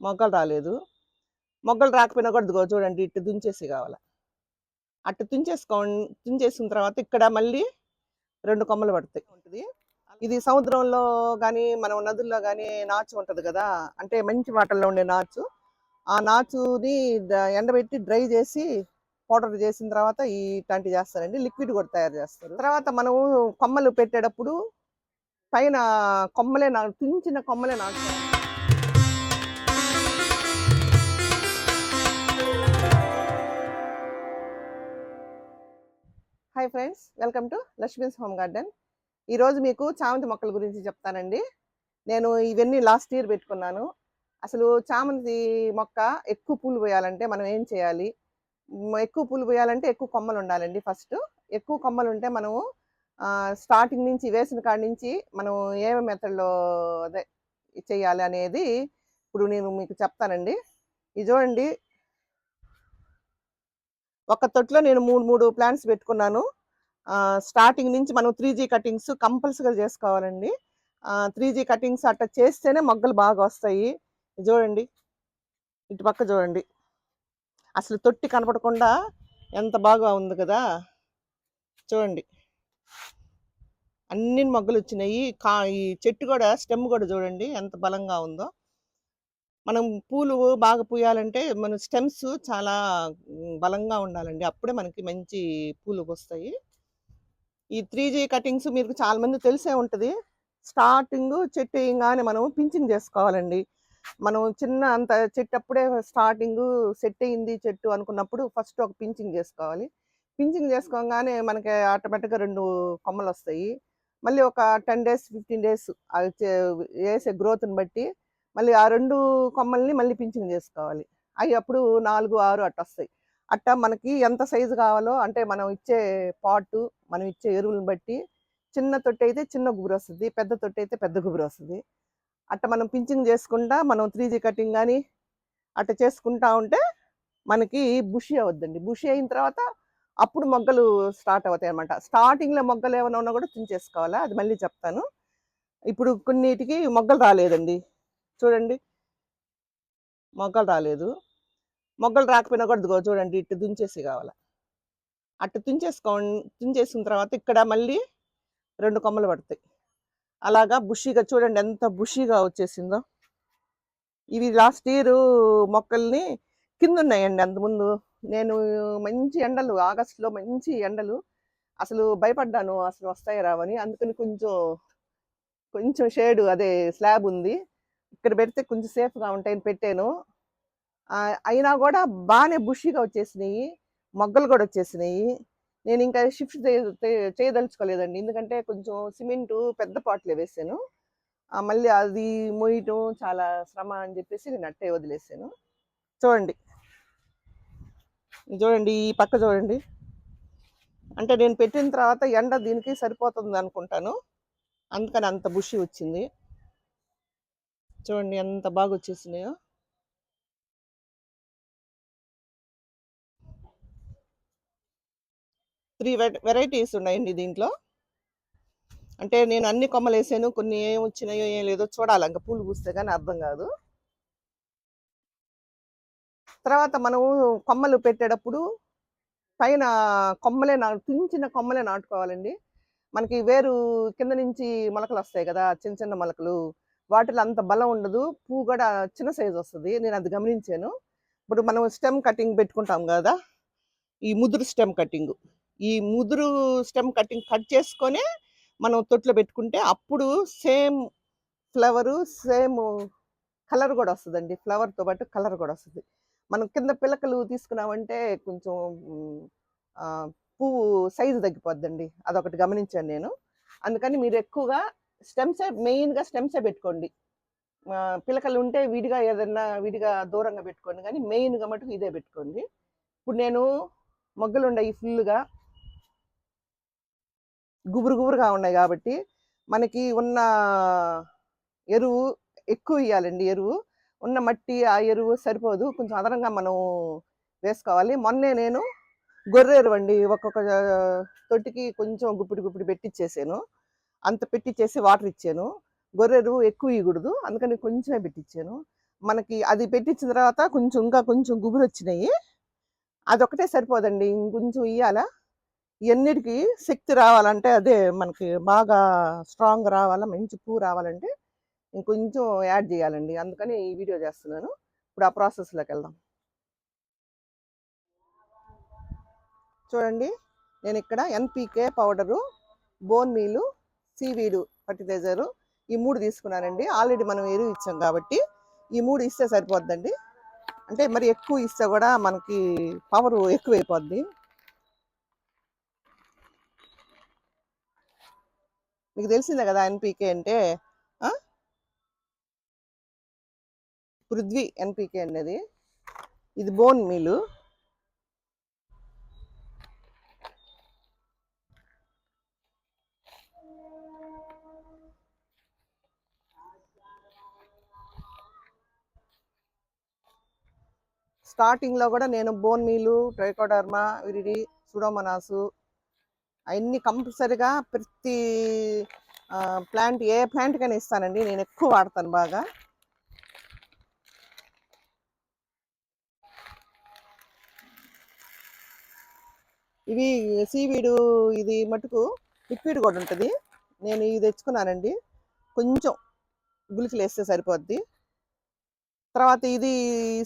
మొగ్గలు రాలేదు. మొగ్గలు రాకపోయినా కూడా ఇదిగో చూడండి ఇట్టు దుంచేసి కావాల. అట్టు తుంచేసుకో తుంచేసిన తర్వాత ఇక్కడ మళ్ళీ రెండు కొమ్మలు పడతాయి. ఉంటుంది. ఇది సముద్రంలో కానీ మనం నదుల్లో కానీ నాచు ఉంటుంది కదా. అంటే మంచి వాటర్లో ఉండే నాచు. ఆ నాచుని ఎండబెట్టి డ్రై చేసి పౌడర్ చేసిన తర్వాత ఈ ఇట్లాంటివి చేస్తారండి. లిక్విడ్ కూడా తయారు చేస్తారు. తర్వాత మనం కొమ్మలు పెట్టేటప్పుడు పైన కొమ్మలే నా తుంచిన కొమ్మలే నాటుతారు hi friends welcome to Lakshmi's home garden ఈరోజు మీకు చామంతి మొక్కల గురించి చెప్తానండి. నేను ఇవన్నీ లాస్ట్ ఇయర్ పెట్టుకున్నాను. అసలు చామంతి మొక్క ఎక్కువ పూలు పోయాలంటే మనం ఏం చేయాలి? ఎక్కువ పూలు పోయాలంటే ఎక్కువ కొమ్మలు ఉండాలండి ఫస్ట్ ఎక్కువ కొమ్మలు ఉంటే మనము స్టార్టింగ్ నుంచి వేసిన కాడి నుంచి మనం ఏ మెథడ్లో అదే చేయాలి అనేది ఇప్పుడు నేను మీకు చెప్తానండి. ఇది చూడండి. ఒక తొట్లో నేను మూడు మూడు ప్లాంట్స్ పెట్టుకున్నాను. స్టార్టింగ్ నుంచి మనం త్రీ జీ కటింగ్స్ కంపల్సరీగా చేసుకోవాలండి. త్రీ జీ కటింగ్స్ అట్లా చేస్తేనే మొగ్గలు బాగా వస్తాయి. చూడండి. ఇటు పక్క చూడండి. అసలు తొట్టి కనపడకుండా ఎంత బాగా ఉంది కదా. చూడండి. అన్ని మొగ్గలు వచ్చినాయి. కా ఈ చెట్టు కూడా స్టెమ్ కూడా చూడండి ఎంత బలంగా ఉందో. మనం పూలు బాగా పూయాలంటే మన స్టెమ్స్ చాలా బలంగా ఉండాలండి. అప్పుడే మనకి మంచి పూలు వస్తాయి ఈ త్రీ జీ కటింగ్స్ మీకు చాలా మంది తెలిసే ఉంటుంది. స్టార్టింగ్ చెట్టు వేయంగానే మనం పించింగ్ చేసుకోవాలండి. మనం చిన్న అంత చెట్టు అప్పుడే స్టార్టింగ్ సెట్ అయింది చెట్టు అనుకున్నప్పుడు ఫస్ట్ ఒక పించింగ్ చేసుకోవాలి. పించింగ్ చేసుకోగానే మనకి ఆటోమేటిక్గా రెండు కొమ్మలు వస్తాయి. మళ్ళీ ఒక టెన్ డేస్ ఫిఫ్టీన్ డేస్ వేసే గ్రోత్ని బట్టి మళ్ళీ ఆ రెండు కొమ్మల్ని మళ్ళీ పించింగ్ చేసుకోవాలి. అవి అప్పుడు నాలుగు ఆరు అట్ట వస్తాయి అట్ట మనకి ఎంత సైజు కావాలో అంటే మనం ఇచ్చే పాటు మనం ఇచ్చే ఎరువులను బట్టి చిన్న తొట్టి అయితే చిన్న గుబురు వస్తుంది పెద్ద తొట్టి అయితే పెద్ద గుబురు వస్తుంది. అట్ట మనం పించింగ్ చేసుకుంటా మనం త్రీ జీ కటింగ్ కానీ అట్ట చేసుకుంటా ఉంటే మనకి బుషి అవద్దండి. బుషి అయిన తర్వాత అప్పుడు మొగ్గలు స్టార్ట్ అవుతాయి అనమాట స్టార్టింగ్లో మొగ్గలు ఏమైనా ఉన్నా కూడా తుంచేసుకోవాలా? అది మళ్ళీ చెప్తాను. ఇప్పుడు కొన్నిటికి మొగ్గలు రాలేదండి. చూడండి. మొగ్గలు రాలేదు. మొగ్గలు రాకపోయినా కూడా చూడండి ఇట్టు దుంచేసి కావాలి. అట్టు తుంచేసుకో తుంచేసిన తర్వాత ఇక్కడ మళ్ళీ రెండు కొమ్మలు పడతాయి. అలాగా బుషీగా చూడండి ఎంత బుషీగా వచ్చేసిందో. ఇవి లాస్ట్ ఇయర్ మొక్కల్ని కింద ఉన్నాయండి అంతకుముందు నేను మంచి ఎండలు ఆగస్టులో మంచి ఎండలు. అసలు భయపడ్డాను అసలు వస్తాయి రావని అందుకని కొంచెం కొంచెం షేడ్ అదే స్లాబ్ ఉంది. ఇక్కడ పెడితే కొంచెం సేఫ్గా ఉంటాయని పెట్టాను. అయినా కూడా బాగానే బుషీగా వచ్చేసినాయి మొగ్గలు కూడా వచ్చేసినాయి. నేను ఇంకా షిఫ్ట్ చేయదలుచుకోలేదండి. ఎందుకంటే కొంచెం సిమెంటు పెద్ద పాటలే వేసాను. మళ్ళీ అది మోయటం చాలా శ్రమ అని చెప్పేసి నేను అట్టే వదిలేసాను. చూడండి. చూడండి ఈ పక్క చూడండి. అంటే నేను పెట్టిన తర్వాత ఎండ దీనికి సరిపోతుంది అనుకుంటాను. అందుకని అంత బుషి వచ్చింది. చూడండి ఎంత బాగా వచ్చేసినాయో. త్రీ వెరైటీస్ ఉన్నాయండి దీంట్లో. అంటే నేను అన్ని కొమ్మలు వేసాను కొన్ని ఏం వచ్చినాయో ఏం లేదో చూడాలి. ఇంకా పూలు పూస్తే కానీ అర్థం కాదు. తర్వాత మనము కొమ్మలు పెట్టేటప్పుడు పైన కొమ్మలే నా చిన్న కొమ్మలే నాటుకోవాలండి. మనకి వేరు కింద నుంచి మొలకలు వస్తాయి కదా చిన్న చిన్న మొలకలు. వాటిలో అంత బలం ఉండదు. పువ్వు కూడా చిన్న సైజు వస్తుంది. నేను అది గమనించాను. ఇప్పుడు మనం స్టెమ్ కటింగ్ పెట్టుకుంటాం కదా ఈ ముదురు స్టెమ్ కటింగ్. ఈ ముదురు స్టెమ్ కటింగ్ కట్ చేసుకొని మనం తొట్లో పెట్టుకుంటే అప్పుడు సేమ్ ఫ్లవరు సేమ్ కలర్ కూడా వస్తుందండి. ఫ్లవర్తో పాటు కలర్ కూడా వస్తుంది. మనం కింద పిలకలు తీసుకున్నామంటే కొంచెం పువ్వు సైజు తగ్గిపోద్దండి. అదొకటి గమనించాను నేను. అందుకని మీరు ఎక్కువగా స్టెమ్సే మెయిన్గా స్టెమ్సే పెట్టుకోండి. పిల్లకలు పిలకలు ఉంటే విడిగా ఏదన్నా విడిగా దూరంగా పెట్టుకోండి. కానీ మెయిన్గా మటుకు ఇదే పెట్టుకోండి. ఇప్పుడు నేను మొగ్గలు ఫుల్గా. గుబురు గుబురుగా ఉన్నాయి కాబట్టి మనకి ఉన్న ఎరువు ఎక్కువ ఇవ్వాలండి ఎరువు. ఉన్న మట్టి ఆ ఎరువు సరిపోదు. కొంచెం అదనంగా మనం వేసుకోవాలి. మొన్నే నేను గొర్రె ఎరువు అండి. ఒక్కొక్క తొట్టికి కొంచెం గుప్పిడి గుప్పిడి పెట్టిచ్చేసాను. అంత పెట్టించేసి వాటర్ ఇచ్చాను. గొర్రె ఎరువు ఎక్కువ ఇవ్వకూడదు అందుకని కొంచెమే పెట్టించాను మనకి అది పెట్టించిన తర్వాత కొంచెం ఇంకా కొంచెం గుబురు వచ్చినాయి అదొకటే సరిపోదండి. ఇంకొంచెం ఇయ్యాలా? ఇవన్నిటికి శక్తి రావాలంటే అదే మనకి బాగా స్ట్రాంగ్ రావాలా మంచి పూ రావాలంటే ఇంకొంచెం యాడ్ చేయాలండి. అందుకని ఈ వీడియో చేస్తున్నాను. ఇప్పుడు ఆ ప్రాసెస్లోకి వెళ్దాం. చూడండి నేను ఇక్కడ NPK powder bone meal seaweed fertiliser ఈ మూడు తీసుకున్నానండి. ఆల్రెడీ మనం ఎరువు ఇచ్చాం కాబట్టి ఈ మూడు ఇస్తే సరిపోద్దండి. అంటే మరి ఎక్కువ ఇస్తే కూడా మనకి పవర్ ఎక్కువైపోద్ది. మీకు తెలిసిందే కదా ఎన్పికే అంటే ఆ? పృథ్వీ ఎన్పికే అనేది ఇది బోన్ మీలు స్టార్టింగ్లో కూడా నేను bone meal trichoderma viride pseudomonas అవన్నీ కంపల్సరిగా ప్రతి ప్లాంట్ ఏ ప్లాంట్కైనా ఇస్తానండి. నేను ఎక్కువ వాడతాను బాగా. ఇవి సీవీడు ఇది మటుకు లిక్విడ్ కూడా ఉంటుంది. నేను ఇది తెచ్చుకున్నానండి. కొంచెం గులికలు వేస్తే సరిపోద్ది. తర్వాత ఇది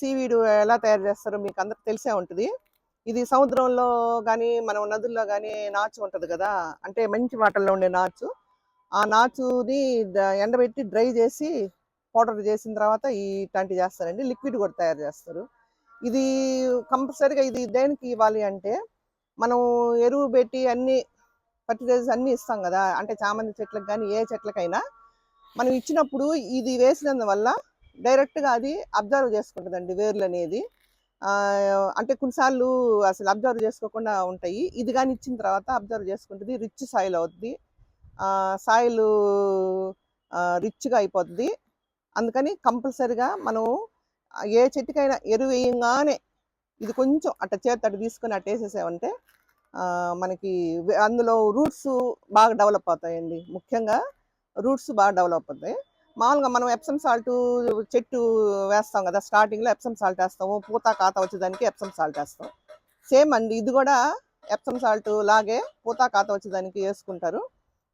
సీవీడు ఎలా తయారు చేస్తారో మీకు అందరికి తెలిసే ఉంటుంది. ఇది సముద్రంలో కానీ మనం నదుల్లో కానీ నాచు ఉంటుంది కదా అంటే మంచి వాటర్లో ఉండే నాచు. ఆ నాచుని ఎండబెట్టి డ్రై చేసి పౌడర్ చేసిన తర్వాత ఈ ఇట్లాంటివి చేస్తారండి. లిక్విడ్ కూడా తయారు చేస్తారు. ఇది కంపల్సరీగా ఇది దేనికి ఇవ్వాలి అంటే మనం ఎరువు పెట్టి అన్ని ఫర్టిలైజర్స్ అన్ని ఇస్తాం కదా అంటే చామంతి చెట్లకు కానీ ఏ చెట్లకైనా. మనం ఇచ్చినప్పుడు ఇది వేసినందువల్ల డైరెక్ట్గా అది అబ్జర్వ్ చేసుకుంటుందండి వేర్లు అనేది. అంటే కొన్నిసార్లు అసలు అబ్జర్వ్ చేసుకోకుండా ఉంటాయి. ఇది కానీ ఇచ్చిన తర్వాత అబ్జర్వ్ చేసుకుంటుంది రిచ్ సాయిల్ అవుద్ది. సాయిల్ రిచ్గా అయిపోద్ది. అందుకని కంపల్సరిగా మనం ఏ చెట్టుకైనా ఎరువు వేయంగానే ఇది కొంచెం అట్ట చేతి అటు తీసుకొని అట్ట వేసేసామంటే మనకి అందులో రూట్స్ బాగా డెవలప్ అవుతాయండి. ముఖ్యంగా రూట్స్ బాగా డెవలప్ అవుతాయి. మామూలుగా మనం ఎప్సమ్ సాల్ట్ చెట్టు వేస్తాం కదా స్టార్టింగ్లో ఎప్సమ్ సాల్ట్ వేస్తాము పూత కాత వచ్చేదానికి ఎప్సమ్ సాల్ట్ వేస్తాం. సేమ్ అండి ఇది కూడా ఎప్సమ్ సాల్ట్ లాగే పూత కాత వచ్చేదానికి వేసుకుంటారు.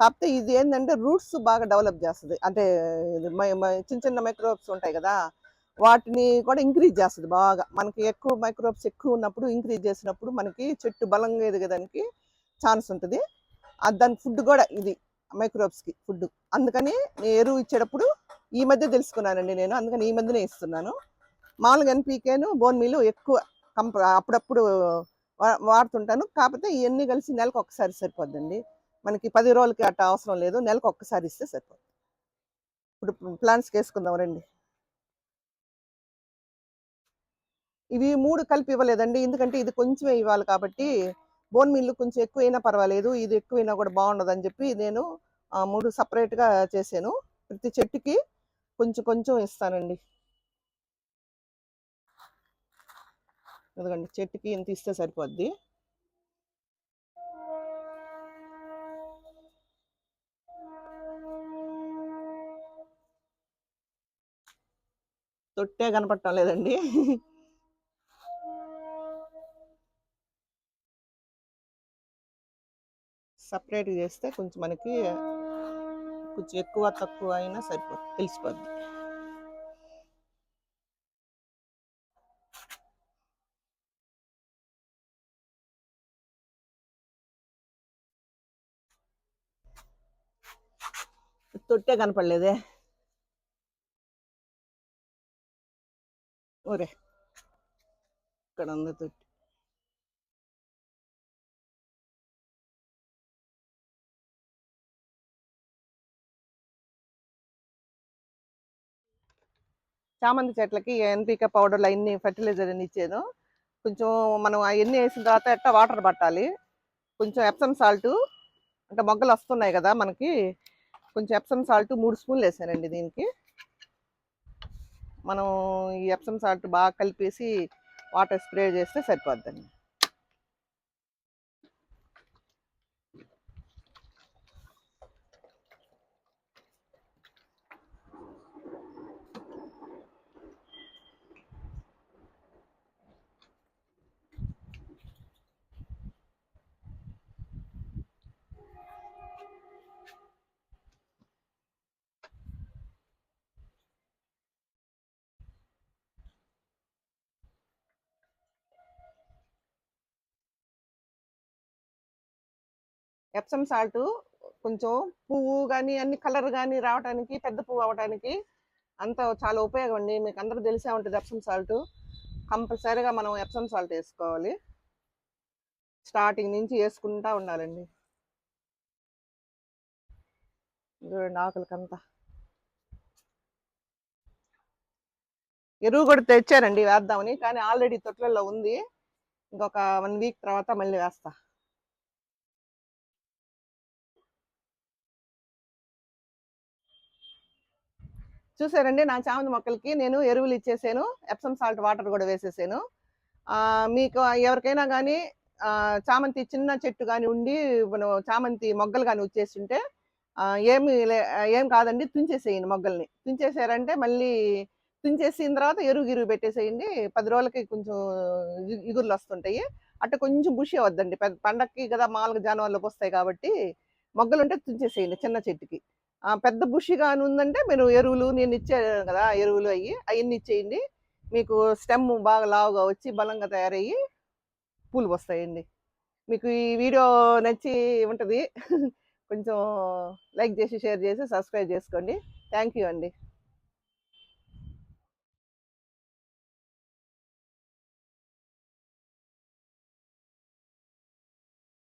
కాకపోతే ఇది ఏంటంటే రూట్స్ బాగా డెవలప్ చేస్తుంది. అంటే మై- చిన్న చిన్న మైక్రోబ్స్ ఉంటాయి కదా వాటిని కూడా ఇంక్రీజ్ చేస్తుంది బాగా. మనకి ఎక్కువ మైక్రోబ్స్ ఎక్కువ ఉన్నప్పుడు ఇంక్రీజ్ చేసినప్పుడు మనకి చెట్టు బలంగా ఎదిగేదానికి ఛాన్స్ ఉంటుంది. దాని ఫుడ్ కూడా ఇది. మైక్రోబ్స్కి ఫుడ్ అందుకని ఎరువు ఇచ్చేటప్పుడు ఈ మధ్య తెలుసుకున్నానండి నేను. అందుకని ఈ మధ్యనే ఇస్తున్నాను. మామూలుగా ఎన్పీకేను బోన్ మీలు ఎక్కువ కంప అప్పుడప్పుడు వా- వాడుతుంటాను. కాకపోతే ఇవన్నీ కలిసి నెలకు ఒకసారి సరిపోద్దండి. మనకి పది రోజులకి అట్ట అవసరం లేదు. నెలకు ఒక్కసారి ఇస్తే సరిపోద్ది. ఇప్పుడు ప్లాంట్స్కి వేసుకుందాం రండి. ఇవి మూడు కలిపి ఇవ్వలేదండి. ఎందుకంటే ఇది కొంచెమే ఇవ్వాలి కాబట్టి బోన్ మిల్లు కొంచెం ఎక్కువైనా పర్వాలేదు ఇది ఎక్కువైనా కూడా బాగుండదు అని చెప్పి నేను ఆ, మూడు సపరేట్గా చేశాను. ప్రతి చెట్టుకి కొంచెం కొంచెం ఇస్తానండి. ఎందుకండి చెట్టుకి ఇంత ఇస్తే సరిపోద్ది. తొట్టే కనపడటం లేదండి. సపరేట్ చేస్తే కొంచెం మనకి కొంచెం ఎక్కువ తక్కువ అయినా సరిపోతుంది తెలిసిపోద్ది. తొట్టే కనపడలేదే. ఒరే ఇక్కడ ఉంది తొట్టి. చామంతి చెట్లకి ఎన్పిక పౌడర్లు అన్ని ఫెర్టిలైజర్ అన్ని ఇచ్చాను కొంచెం మనం అవన్నీ వేసిన తర్వాత ఎట్టా వాటర్ పట్టాలి. కొంచెం ఎప్సమ్ సాల్ట్ అంటే మొగ్గలు వస్తున్నాయి కదా మనకి. కొంచెం ఎప్సమ్ సాల్ట్ మూడు స్పూన్లు వేసానండి దీనికి. మనం ఈ ఎప్సమ్ సాల్ట్ బాగా కలిపేసి వాటర్ స్ప్రే చేస్తే సరిపోద్దండి. ఎప్సమ్ సాల్ట్ కొంచెం పువ్వు కానీ అన్ని కలర్ కానీ రావడానికి పెద్ద పువ్వు అవడానికి అంత చాలా ఉపయోగం అండి. మీకు అందరూ తెలిసే ఉంటుంది ఎప్సమ్ సాల్ట్. కంపల్సరీగా మనం ఎప్సమ్ సాల్ట్ వేసుకోవాలి. స్టార్టింగ్ నుంచి వేసుకుంటా ఉండాలండి. చూడండి ఆకులకంతా. ఎరువు కూడా తెచ్చారండి వేద్దామని. కానీ ఆల్రెడీ తొట్లలో ఉంది. ఇంకొక వన్ వీక్ తర్వాత మళ్ళీ వేస్తా. చూసారండి నా చామంతి మొక్కలకి నేను ఎరువులు ఇచ్చేసాను. ఎప్సమ్ సాల్ట్ వాటర్ కూడా వేసేసాను. మీకు ఎవరికైనా కానీ చామంతి చిన్న చెట్టు కానీ ఉండి మనం చామంతి మొగ్గలు కానీ వచ్చేస్తుంటే ఏమి లే- ఏం కాదండి తుంచేసేయండి మొగ్గల్ని. తుంచేసారంటే మళ్ళీ తుంచేసిన తర్వాత ఎరువు గిరువు పెట్టేసేయండి. పది రోజులకి కొంచెం ఇగుర్లు వస్తుంటాయి. అట్ట కొంచెం బుషి అవద్దండి పెద్ద పండక్కి కదా మామూలుగా జనవరిలోకి వస్తాయి కాబట్టి మొగ్గలు ఉంటే తుంచేసేయండి చిన్న చెట్టుకి. పెద్ద బుషిగా ఉందంటే మీరు ఎరువులు నేను ఇచ్చాను కదా ఎరువులు అయ్యి అవన్నీ ఇచ్చేయండి. మీకు స్టెమ్ బాగా లావుగా వచ్చి బలంగా తయారయ్యి పూలు వస్తాయండి. మీకు ఈ వీడియో నచ్చి ఉంటుంది. కొంచెం లైక్ చేసి షేర్ చేసి సబ్స్క్రైబ్ చేసుకోండి. థ్యాంక్ యూ అండి.